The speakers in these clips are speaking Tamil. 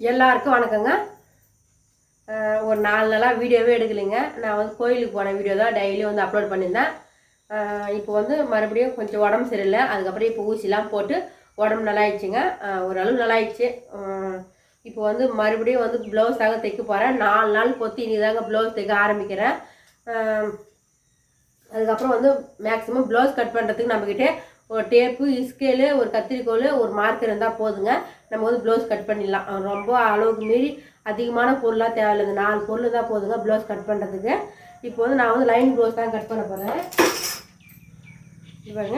எல்லாருக்கும் வணக்கங்க. ஒரு நாலு நாளாக வீடியோவே எடுக்கலைங்க. நான் வந்து கோயிலுக்கு போன வீடியோ தான் டெய்லி வந்து அப்லோட் பண்ணியிருந்தேன். இப்போ வந்து மறுபடியும் கொஞ்சம் உடம்பு சரியில்லை. அதுக்கப்புறம் இப்போ ஊசிலாம் போட்டு உடம்பு நல்லாயிடுச்சுங்க. ஓரளவு நல்லாயிடுச்சு. இப்போ வந்து மறுபடியும் வந்து ப்ளவுஸாக தைக்க போகிறேன் நாலு நாள் பொத்தி இனி தாங்க ப்ளவுஸ் தைக்க ஆரம்பிக்கிறேன். அதுக்கப்புறம் வந்து மேக்ஸிமம் ப்ளவுஸ் கட் பண்ணுறதுக்கு நம்மக்கிட்டே ஒரு டேப்பு இஸ்கேலு ஒரு கத்திரிக்கோல் ஒரு மார்க்கர் இருந்தால் போதுங்க. நம்ம வந்து ப்ளவுஸ் கட் பண்ணிடலாம். ரொம்ப அளவுக்கு மீறி அதிகமான பொருளாக தேவையில்லைங்க நாலு பொருள் தான் போதுங்க ப்ளவுஸ் கட் பண்ணுறதுக்கு இப்போ வந்து நான் வந்து லைன் ப்ளவுஸ் தான் கட் பண்ண போகிறேன் இவங்க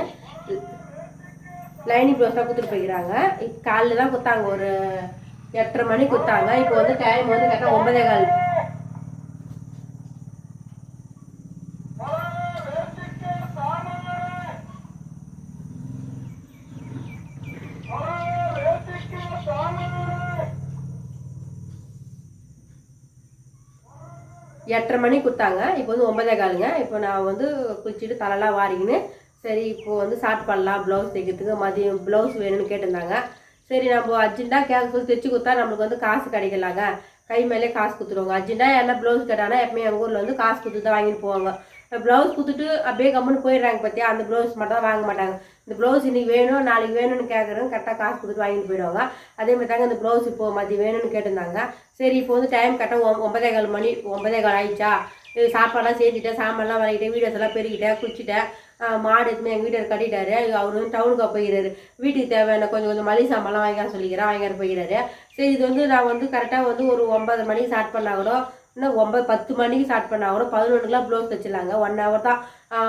லைனிங் ப்ளவுஸ் தான் கொடுத்துட்டு போய்க்கிறாங்க. காலில் தான் கொடுத்தாங்க ஒரு எட்டரை மணி கொடுத்தாங்க இப்போ வந்து டைம் வந்து கரெக்டாக ஒன்பதே கால் எட்டரை மணி கொடுத்தாங்க இப்போ வந்து ஒன்பதே காலுங்க. இப்போ நான் வந்து குளிச்சுட்டு தலைலாம் வாரிக்கின்னு சரி இப்போ வந்து ஸ்டார்ட் பண்ணலாம் ப்ளவுஸ் தைக்கிறதுக்கு மதியம் ப்ளவுஸ் வேணும்னு கேட்டிருந்தாங்க. சரி நம்ம அர்ஜென்ட்டாக கேட்க சொல்லி தைச்சு கொடுத்தா நம்மளுக்கு வந்து காசு கிடைக்கலாங்க. கை மேலே காசு கொடுத்துருவாங்க. அர்ஜென்ட்டாக என்ன ப்ளவுஸ் கேட்டானா எப்பவுமே எங்கள் ஊரில் வந்து காசு கொடுத்து தான் வாங்கிட்டு போவாங்க. ப்ளவுஸ் கொடுத்துட்டு அப்படியே கம்முன்னு போயிடுறாங்க பார்த்தியா அந்த ப்ளவுஸ் மட்டும் தான் வாங்க மாட்டாங்க. இந்த ப்ளவுஸ் இன்னைக்கு வேணும் நாளைக்கு வேணும்னு கேட்குறோம் கரெக்டாக காசு கொடுத்து வாங்கிட்டு போயிடுவாங்க. அதே மாதிரி தாங்க இந்த ப்ளவுஸ் இப்போ மதியம் வேணும்னு கேட்டிருந்தாங்க. சரி இப்போ வந்து டைம் கரெக்டாக ஒன்பதே கால் மணி ஒன்பதே கால் ஆயிடுச்சா சாப்பாடெல்லாம் சேர்த்துட்டேன் சாமான்லாம் வரைக்கிட்டேன் வீடியோஸ் எல்லாம் பெருக்கிட்டேன் குளிச்சுட்டேன். மாடு எதுவுமே எங்கள் வீட்டில் கட்டிட்டாரு. அவர் வந்து டவுனுக்கு போயிடுறாரு. வீட்டுக்கு தேவையான கொஞ்சம் கொஞ்சம் மளிகை சாமான்லாம் வாங்கிக்க சொல்லிக்கிறேன் வாங்கிட்டு போயிடுறாரு. சரி இது வந்து நான் வந்து கரெக்டாக வந்து ஒரு ஒன்பது மணிக்கு ஸ்டார்ட் பண்ணாங்களோ கூட இன்னும் ஒன்பது பத்து மணிக்கு ஸ்டார்ட் பண்ணா கூட பதினொன்றுக்குலாம் ப்ளவுஸ் தைச்சிடலாங்க. ஒன் ஹவர் தான்.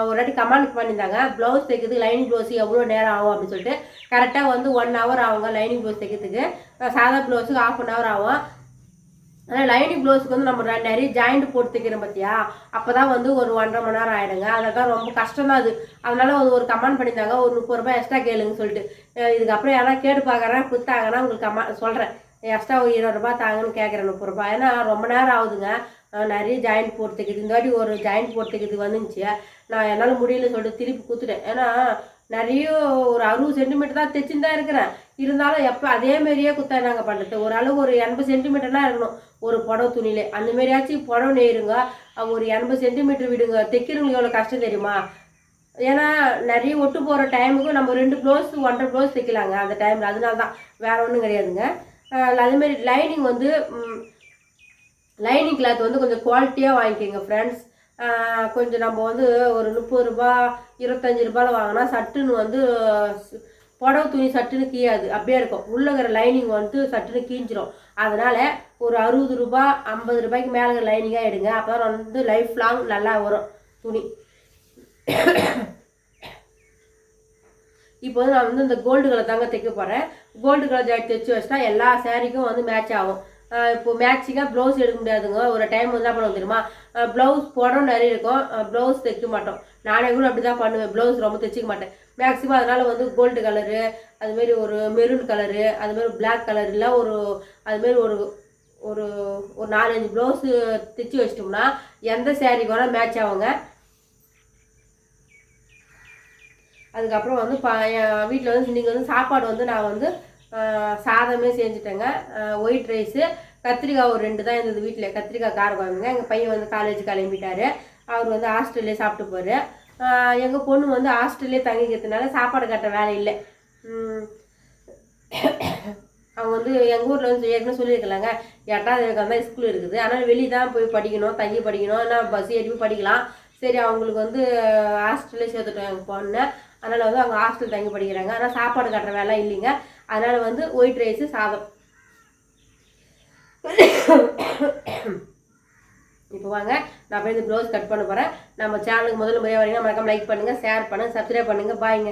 ஒரு வாட்டி கமெண்ட் பண்ணியிருந்தாங்க. ப்ளவுஸ் தைக்கிறதுக்கு லைனிங் ப்ளவுஸ் எவ்வளோ நேரம் ஆகும் அப்படின்னு சொல்லிட்டு. கரெக்டாக வந்து ஒன் ஹவர் ஆகுங்க லைனிங் ப்ளவுஸ் தைக்கிறதுக்கு. சாதா ப்ளவுஸுக்கு ஆஃப் அன் ஹவர் ஆகும். ஆனால் லைனிங் ப்ளவுஸுக்கு வந்து நம்ம நிறைய ஜாயிண்ட் போட்டு தைக்கிறோம் பார்த்தியா அப்போ தான் வந்து ஒரு ஒன்றரை மணி நேரம் ஆகிடுங்க அதெல்லாம் தான் ரொம்ப கஷ்டம் தான் அது. அதனால் வந்து ஒரு கமெண்ட் பண்ணியிருந்தாங்க. ஒரு முப்பது ரூபாய் எக்ஸ்ட்ரா கேளுங்க சொல்லிட்டு. இதுக்கப்புறம் யாராவது கேட்டு பார்க்குறேன் கொடுத்தாங்கன்னா உங்களுக்கு கமெ சொல்கிறேன் எக்ஸ்ட்ரா ஒரு இருபது ரூபா தாங்கன்னு கேட்குறேன் முப்பது ரூபாய். ஏன்னா ரொம்ப நேரம் ஆகுதுங்க. நிறைய ஜாயிண்ட் போட்டு இந்த வாட்டி ஒரு ஜாயிண்ட் போட்டு தைக்கிறது வந்துச்சு நான் என்னால் முடியல சொல்லிட்டு திருப்பி கொடுத்துட்டேன் ஏன்னா நிறைய ஒரு அறுபது சென்டிமீட்டர் தான் தைச்சுன்னு தான் இருக்கிறேன். இருந்தாலும் எப்போ அதே மாதிரியே குத்தா நாங்கள் பண்ணுறது ஒரு அளவு ஒரு எண்பது சென்டிமீட்டர்லாம் இருக்கணும். ஒரு புடவை துணியில். அந்த மாரியாச்சும் புடவை நெய்யுங்க ஒரு எண்பது சென்டிமீட்டர் விடுங்க. தைக்கிறவங்களுக்கு எவ்வளோ கஷ்டம் தெரியுமா? ஏன்னா நிறைய ஒட்டு போகிற டைமுக்கு நம்ம ரெண்டு ப்ளவுஸ் ஒன்றரை ப்ளவுஸ் தைக்கலாங்க அந்த டைமில் அதனால தான். வேறு ஒன்றும் கிடையாதுங்க. அதேமாரி லைனிங் வந்து லைனிங் கிளாத் வந்து கொஞ்சம் குவாலிட்டியாக வாங்கிக்கோங்க ஃப்ரெண்ட்ஸ் கொஞ்சம் நம்ம வந்து ஒரு முப்பது ரூபா இருபத்தஞ்சி ரூபாயில் வாங்கினா சட்டுன்னு வந்து ஸ்- புடவை துணி சட்டுன்னு கீயாது. அப்படியே இருக்கும். உள்ளங்கிற இருக்கிற லைனிங் வந்து சட்டுன்னு கீஞ்சிரும். அதனால் ஒரு அறுபது ரூபா ஐம்பது ரூபாய்க்கு மேலே இருக்கிற லைனிங்காக எடுங்க. அப்போ தான் வந்து லைஃப் லாங் நல்லா வரும் துணி. இப்போ வந்து நான் வந்து இந்த கோல்டு கலர் தாங்க தைக்க போகிறேன் கோல்டு கலர் ஜாக்கெட் தைச்சு வச்சுட்டா எல்லா சாரீக்கும் வந்து மேட்ச் ஆகும். இப்போ மேட்சிங்காக ப்ளவுஸ் எடுக்க முடியாதுங்க. ஒரு டைம் வந்து என்ன பண்ணுவோம் தெரியுமா? ப்ளவுஸ் போடணும் நிறைய இருக்கும். ப்ளவுஸ் தைக்க மாட்டோம். நானே கூட அப்படி தான் பண்ணுவேன். ப்ளவுஸ் ரொம்ப தைச்சிக்க மாட்டேன். மேக்ஸிமம் அதனால் வந்து கோல்டு கலரு அதுமாரி ஒரு மெரூன் கலரு அதுமாரி பிளாக் கலர் இல்லை ஒரு அதுமாரி ஒரு ஒரு ஒரு நாலஞ்சு ப்ளவுஸு தைச்சி வச்சிட்டோம்னா எந்த சேரீக்கு வேணால் மேட்ச் ஆகுங்க. அதுக்கப்புறம் வந்து பா என் வீட்டில் வந்து இன்றைக்கி வந்து சாப்பாடு வந்து நான் வந்து சாதமே செஞ்சுட்டேங்க. ஒயிட் ரைஸு கத்திரிக்காய் ஒரு ரெண்டு தான் இருந்தது வீட்டில் கத்திரிக்காய் கார குழம்புங்க. எங்கள் பையன் வந்து காலேஜ் கிளம்பிட்டாரு. அவர் வந்து ஹாஸ்டல்லே சாப்பிட்டு போகிறார் எங்கள் பொண்ணு வந்து ஹாஸ்டல்லே தங்கிக்கிறதுனால சாப்பாடு கட்ட வேலை இல்லை. அவங்க வந்து எங்கள் ஊரில் வந்து ஏற்கனவே சொல்லியிருக்கலாங்க. எட்டாவது வரைக்கும் தான் ஸ்கூல் இருக்குது. ஆனால் வெளியே தான் போய் படிக்கணும் தங்கி படிக்கணும். ஆனால் பஸ் ஏறி போய் படிக்கலாம். சரி அவங்களுக்கு வந்து ஹாஸ்டல்லே சேர்த்துட்டோம். எங்கள் பொண்ணு. அதனால் வந்து அவங்க ஹாஸ்டல் தங்கி படிக்கிறாங்க. ஆனால் சாப்பாடு கட்டுற வேலை இல்லைங்க. அதனால் வந்து ஒயிட் ரைஸு சாதம். இப்போ வாங்க நான் போய் இந்த ப்ளவுஸ் கட் பண்ண போகிறேன் நம்ம சேனலுக்கு முதல்ல முறையாக வரீங்கன்னா மறக்காம லைக் பண்ணுங்கள் ஷேர் பண்ணுங்கள் சப்ஸ்கிரைப் பண்ணுங்கள் பாய்ங்க